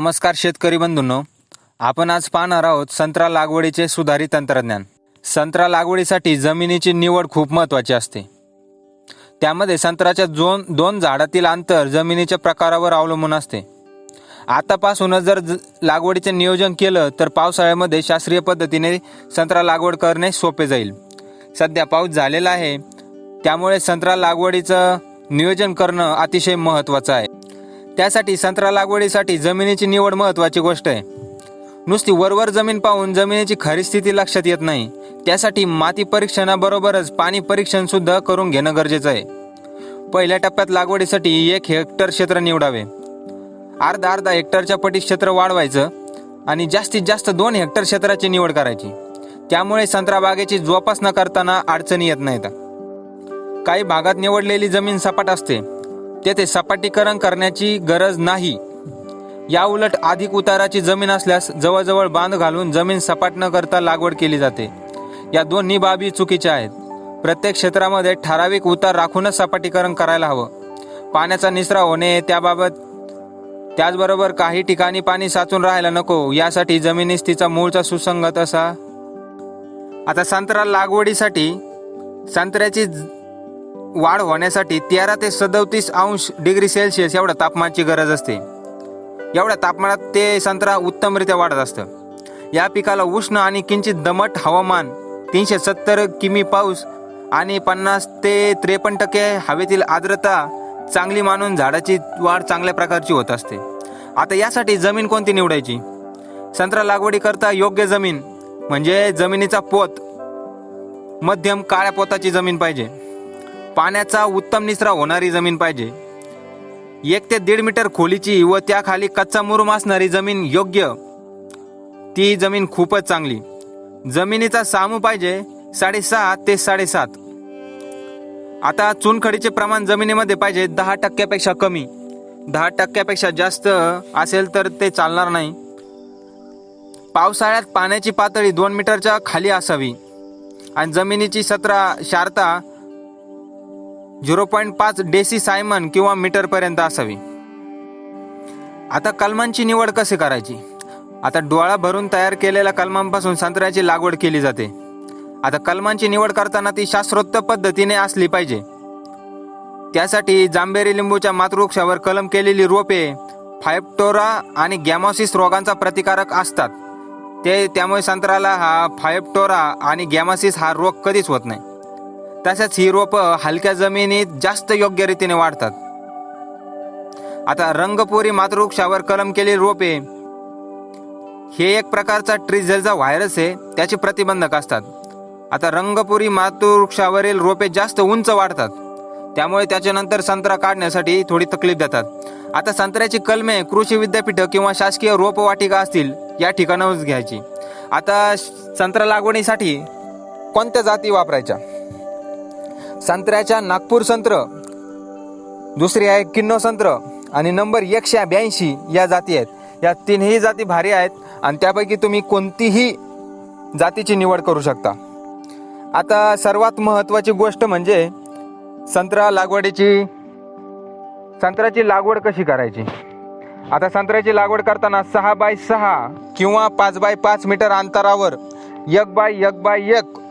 नमस्कार शेतकरी बंधूंनो. आपण आज पाहणार आहोत संत्रा लागवडीचे सुधारित तंत्रज्ञान. संत्रा लागवडीसाठी जमिनीची निवड खूप महत्त्वाची असते. त्यामध्ये संत्र्याच्या दोन दोन झाडातील अंतर जमिनीच्या प्रकारावर अवलंबून असते. आतापासूनच जर लागवडीचे नियोजन केलं तर पावसाळ्यामध्ये शास्त्रीय पद्धतीने संत्रा लागवड करणे सोपे जाईल. सध्या पाऊस झालेला आहे. त्यामुळे संत्रा लागवडीचं नियोजन करणं अतिशय महत्त्वाचं आहे. त्यासाठी संत्रा लागवडीसाठी जमिनीची निवड महत्त्वाची गोष्ट आहे. नुसती वरवर जमीन पाहून जमिनीची खरी स्थिती लक्षात येत नाही. त्यासाठी माती परीक्षणाबरोबरच पाणी परीक्षण सुद्धा करून घेणं गरजेचं आहे. पहिल्या टप्प्यात लागवडीसाठी एक हेक्टर क्षेत्र निवडावे. अर्धा अर्धा हेक्टरच्या पटी क्षेत्र वाढवायचं आणि जास्तीत जास्त दोन हेक्टर क्षेत्राची निवड करायची. त्यामुळे संत्रा बागेची जोपासना करताना अडचणी येत नाहीत. काही भागात निवडलेली जमीन सपाट असते. तेथे सपाटीकरण करण्याची गरज नाही. याउलट अधिक उताराची जमीन असल्यास जवळजवळ बांध घालून जमीन सपाट न करता लागवड केली जाते. या दोन्ही बाबी चुकीच्या आहेत. प्रत्येक क्षेत्रामध्ये ठराविक उतार राखूनच सपाटीकरण करायला हवं. पाण्याचा निचरा होणे त्याबाबत त्याचबरोबर काही ठिकाणी पाणी साचून राहायला नको यासाठी जमिनीस तिचा मूळचा सुसंगत असा आता संत्रा लागवडीसाठी संत्र्याची वाढ होण्यासाठी तेरा ते सदतीस अंश डिग्री सेल्सिअस एवढ्या तापमानाची गरज असते. एवढ्या तापमानात ते संत्रा उत्तमरित्या वाढत असतं. या पिकाला उष्ण आणि किंचित दमट हवामान तीनशे सत्तर किमी पाऊस आणि पन्नास ते त्रेपन्न टक्के हवेतील आर्द्रता चांगली मानून झाडाची वाढ चांगल्या प्रकारची होत असते. आता यासाठी जमीन कोणती निवडायची? संत्रा लागवडीकरता योग्य जमीन म्हणजे जमिनीचा पोत मध्यम काळ्या पोताची जमीन पाहिजे. पाण्याचा उत्तम निचरा होणारी जमीन पाहिजे. एक ते दीड मीटर खोलीची व त्याखाली कच्चा मुरुम असणारी जमीन योग्य. ती जमीन खूपच चांगली. जमिनीचा सामू पाहिजे साडेसहा ते साडेसात. आता चुनखडीचे प्रमाण जमिनीमध्ये पाहिजे दहा टक्क्यापेक्षा कमी. दहा टक्क्यापेक्षा जास्त असेल तर ते चालणार नाही. पावसाळ्यात पाण्याची पातळी दोन मीटरच्या खाली असावी. आणि जमिनीची सतरा शारता झिरो पॉईंट पाच डेसी सायमन किंवा मीटरपर्यंत असावी. आता कलमांची निवड कशी करायची? आता डोळा भरून तयार केलेल्या कलमांपासून संत्र्याची लागवड केली जाते. आता कलमांची निवड करताना ती शास्त्रोक्त पद्धतीने असली पाहिजे. त्यासाठी जांभेरी लिंबूच्या मातृवृक्षावर कलम केलेली रोपे फायप्टोरा आणि गॅमॉसिस रोगांचा प्रतिकारक असतात. ते त्यामुळे संत्र्याला हा फायप्टोरा आणि गॅमासिस हा रोग कधीच होत नाही. तसेच ही रोपं हलक्या जमिनीत जास्त योग्य रीतीने वाढतात. आता रंगपुरी मातृवृक्षावर कलम केलेली रोपे हे एक प्रकारचा ट्रिझेलचा व्हायरस आहे त्याचे प्रतिबंधक असतात. आता रंगपुरी मातृवृक्षावरील रोपे जास्त उंच वाढतात. त्यामुळे त्याच्यानंतर संत्रा काढण्यासाठी थोडी तकलीफ देतात. आता संत्र्याची कलमे कृषी विद्यापीठ किंवा शासकीय रोपवाटिका असतील या ठिकाणावरच घ्यायची. आता संत्रा लागवडीसाठी कोणत्या जाती वापरायच्या? संत्र्याच्या नागपूर संत्र. दुसरी आहे किन्नो संत्र. आणि नंबर एकशे ब्याऐंशी या जाती आहेत. या तीनही जाती भारी आहेत आणि त्यापैकी तुम्ही कोणतीही जातीची निवड करू शकता. आता सर्वात महत्त्वाची गोष्ट म्हणजे संत्रा लागवडीची संत्र्याची लागवड कशी करायची? आता संत्र्याची लागवड करताना सहा बाय सहा किंवा पाच बाय पाच मीटर अंतरावर एक बाय एक बाय एक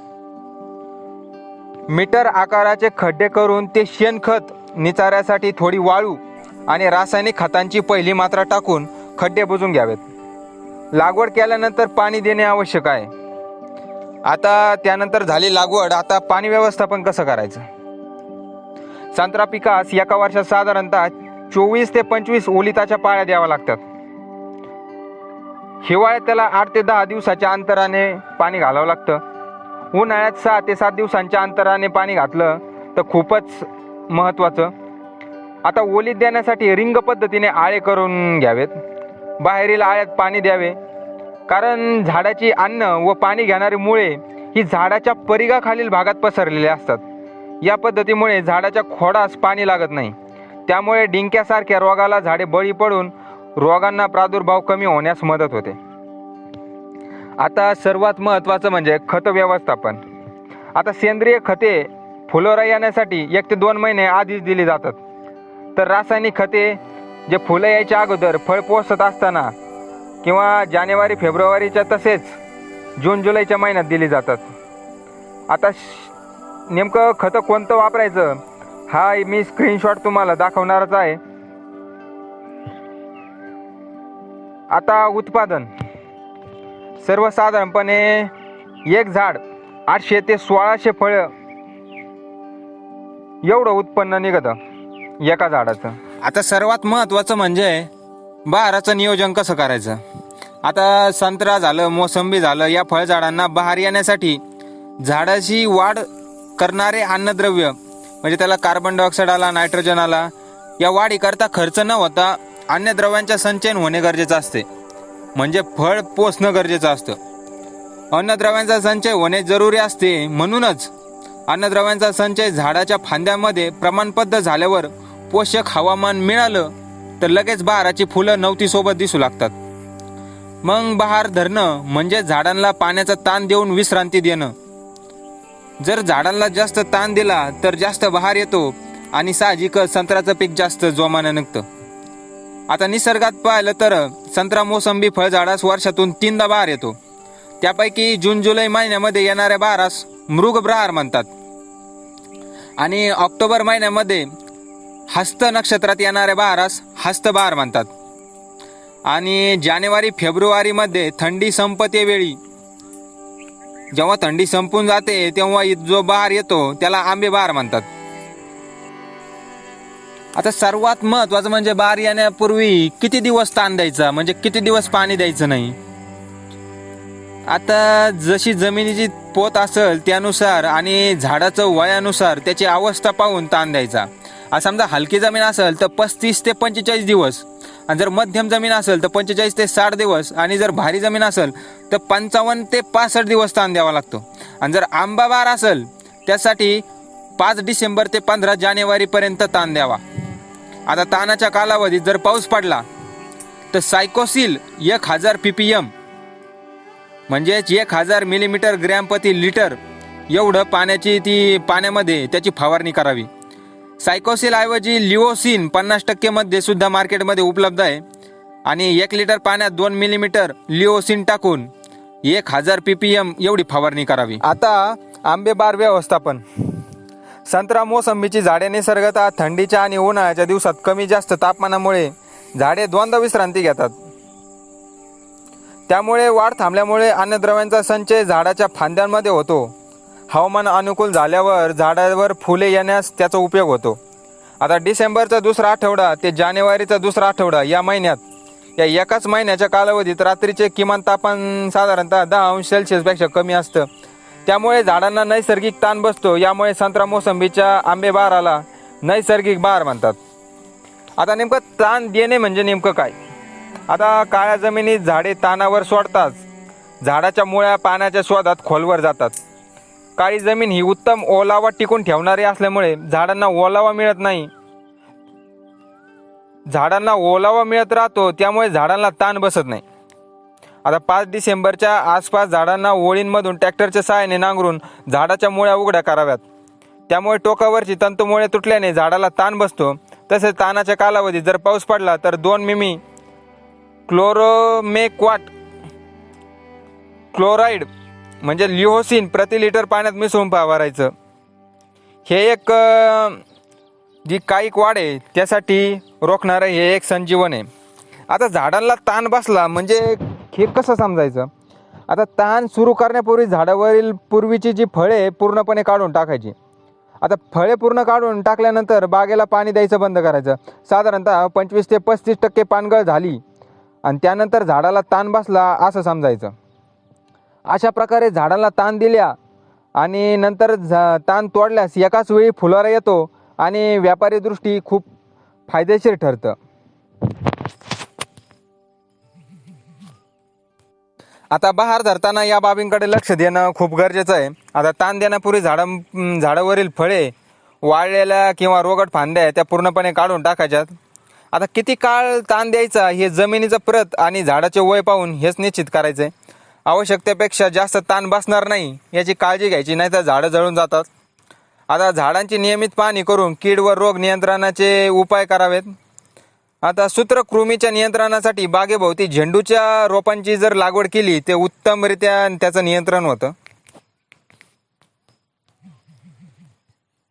मीटर आकाराचे खड्डे करून ते शेणखत निचाऱ्यासाठी थोडी वाळू आणि रासायनिक खतांची पहिली मात्रा टाकून खड्डे बुजून घ्यावेत. लागवड केल्यानंतर पाणी देणे आवश्यक आहे. आता त्यानंतर झाली लागवड. आता पाणी व्यवस्थापन कसं करायचं? संत्रा पिकास एका वर्षात साधारणतः चोवीस ते पंचवीस ओलिताच्या पाळ्या द्याव्या लागतात. हिवाळ्यात त्याला आठ ते दहा दिवसाच्या अंतराने पाणी घालावं लागतं. उन्हाळ्यात सहा ते सात दिवसांच्या अंतराने पाणी घातलं तर खूपच महत्त्वाचं आता ओलीत देण्यासाठी रिंग पद्धतीने आळे करून घ्यावेत. बाहेरील आळ्यात पाणी द्यावे. कारण झाडाची अन्न व पाणी घेणारी मुळे ही झाडाच्या परिघाखालील भागात पसरलेली असतात. या पद्धतीमुळे झाडाच्या खोडास पाणी लागत नाही. त्यामुळे डिंक्यासारख्या रोगाला झाडे बळी पडून रोगांना प्रादुर्भाव कमी होण्यास मदत होते. आता सर्वात महत्त्वाचं म्हणजे खत व्यवस्थापन. आता सेंद्रिय खते फुलोरा येण्यासाठी एक ते दोन महिने आधीच दिली जातात. तर रासायनिक खते जे फुलं यायच्या अगोदर फळ पोचत असताना किंवा जानेवारी फेब्रुवारीच्या तसेच जून जुलैच्या महिन्यात दिली जातात. आता श- नेमकं खतं कोणतं वापरायचं हा मी स्क्रीनशॉट तुम्हाला दाखवणारच आहे. आता उत्पादन. सर्वसाधारणपणे एक झाड आठशे ते सोळाशे फळं एवढं उत्पन्न निघतं एका झाडाचं. आता सर्वात महत्त्वाचं म्हणजे बहाराचं नियोजन कसं करायचं? आता संत्रा झालं मोसंबी झालं या फळझाडांना बहार येण्यासाठी झाडाची वाढ करणारे अन्नद्रव्य म्हणजे त्याला कार्बन डायऑक्साईड आला नायट्रोजन आला या वाढीकरता खर्च न होता अन्नद्रव्यांच्या संचयन होणे गरजेचं असते. म्हणजे फळ पोचणं गरजेचं असतं. अन्नद्रव्यांचा संचय होणे जरुरी असते म्हणूनच अन्नद्रव्यांचा संचय झाडाच्या फांद्यामध्ये प्रमाणबद्ध झाल्यावर पोषक हवामान मिळालं तर लगेच बहाराची फुलं नवतीसोबत दिसू लागतात. मग बहार धरणं म्हणजे झाडांना पाण्याचा ताण देऊन विश्रांती देणं. जर झाडांना जास्त ताण दिला तर जास्त बहार येतो आणि साहजिकच संत्र्याचं पीक जास्त जोमानं निघतं. आता निसर्गात पाहिलं तर संत्रा मोसंबी फळझाडास वर्षातून तीनदा बहार येतो. त्यापैकी जून जुलै महिन्यामध्ये येणाऱ्या बहारास मृगबहार म्हणतात. आणि ऑक्टोबर महिन्यामध्ये हस्त नक्षत्रात येणाऱ्या बहारास हस्तबहार म्हणतात. आणि जानेवारी फेब्रुवारीमध्ये थंडी संपतेवेळी जेव्हा थंडी संपून जाते तेव्हा जो बहार येतो त्याला आंबे बहार म्हणतात. आता सर्वात महत्वाचं म्हणजे बार येण्यापूर्वी किती दिवस ताण द्यायचा? म्हणजे किती दिवस पाणी द्यायचं नाही? आता जशी जमिनीची पोत असेल त्यानुसार आणि झाडाचं वयानुसार त्याची अवस्था पाहून ताण द्यायचा. आता समजा हलकी जमीन असेल तर पस्तीस ते पंचेचाळीस दिवस. आणि जर मध्यम जमीन असेल तर पंचेचाळीस ते साठ दिवस. आणि जर भारी जमीन असेल तर पंचावन्न ते पासष्ट दिवस ताण द्यावा लागतो. आणि जर आंबा बार असेल त्यासाठी पाच डिसेंबर ते पंधरा जानेवारीपर्यंत ताण द्यावा. आता ताणाच्या कालावधीत जर पाऊस पडला तर सायकोसिल एक हजार पी पी एम म्हणजेच एक हजार मिलीमीटर ग्रॅम प्रति लिटर एवढं पाण्याची ती पाण्यामध्ये त्याची फवारणी करावी. सायकोसिल ऐवजी लिओसिन पन्नास टक्केमध्ये सुद्धा मार्केटमध्ये उपलब्ध आहे. आणि एक लिटर पाण्यात दोन मिलीमीटर लिओसिन टाकून एक हजार पी पी एम एवढी फवारणी करावी. आता आंबेबार व्यवस्थापन. संत्रा मोसंबीची झाडे निसर्गतः थंडीच्या आणि उन्हाळ्याच्या दिवसात कमी जास्त तापमानामुळे झाडे द्वंद्व विश्रांती घेतात. त्यामुळे वाढ थांबल्यामुळे अन्नद्रव्यांचा संचय झाडाच्या फांद्यांमध्ये होतो. हवामान अनुकूल झाल्यावर झाडावर फुले येण्यास त्याचा उपयोग होतो. आता डिसेंबरचा दुसरा आठवडा ते जानेवारीचा दुसरा आठवडा या महिन्यात. या एकाच महिन्याच्या कालावधीत रात्रीचे किमान तापमान साधारणतः दहा अंश सेल्सिअसपेक्षा कमी असतं. त्यामुळे झाडांना नैसर्गिक ताण बसतो यामुळे संत्रा मोसंबीच्या आंबे बहाराला नैसर्गिक बहार म्हणतात. आता नेमकं ताण देणे म्हणजे नेमकं काय? आता काळ्या जमिनीत झाडे तानावर सोडतात झाडाच्या मुळ्या पाण्याच्या शोधात खोलवर जातात. काळी जमीन ही उत्तम ओलावा टिकून ठेवणारी असल्यामुळे झाडांना ओलावा मिळत नाही. झाडांना ओलावा मिळत राहतो त्यामुळे झाडांना ताण बसत नाही. आता पाच डिसेंबरच्या आसपास झाडांना ओळींमधून ट्रॅक्टरच्या सहाय्याने नांगरून झाडाच्या मुळ्या उघड्या कराव्यात. त्यामुळे टोकावरची तंतुमुळे तुटल्याने झाडाला ताण बसतो. तसेच ताणाच्या कालावधीत जर पाऊस पडला तर दोन मिमी क्लोरोमेक्वाट क्लोराईड म्हणजे लिओसिन प्रति लिटर पाण्यात मिसळून फवारायचं. हे एक जी काईक वाढ आहे त्यासाठी रोखणारं हे एक संजीवन आहे. आता झाडांना ताण बसला म्हणजे हे कसं समजायचं? आता ताण सुरू करण्यापूर्वी झाडावरील पूर्वीची जी फळे पूर्णपणे काढून टाकायची. आता फळे पूर्ण काढून टाकल्यानंतर बागेला पाणी द्यायचं बंद करायचं. साधारणतः पंचवीस ते पस्तीस टक्के पानगळ झाली आणि त्यानंतर झाडाला ताण बसला असं समजायचं. अशा प्रकारे झाडाला ताण दिल्या आणि नंतर झा ताण तोडल्यास एकाच वेळी फुलारा येतो आणि व्यापारी दृष्टी खूप फायदेशीर ठरतं. आता बहार धरताना या बाबींकडे लक्ष देणं खूप गरजेचं आहे. आता ताण देण्यापूर्वी झाडं झाडावरील फळे वाळलेल्या किंवा रोगट फांद्या त्या पूर्णपणे काढून टाकायच्यात. आता किती काळ ताण द्यायचा हे जमिनीचं प्रत आणि झाडाचे वय पाहून हेच निश्चित करायचं आहे आवश्यकतेपेक्षा जास्त ताण बसणार नाही याची काळजी घ्यायची नाही तर झाडं जळून जातात. आता झाडांची नियमित पाहणी करून कीड व रोग नियंत्रणाचे उपाय करावेत. आता सूत्रकृमीच्या नियंत्रणासाठी बागेभोवती झेंडूच्या रोपांची जर लागवड केली ते उत्तमरित्या त्याचं नियंत्रण होतं?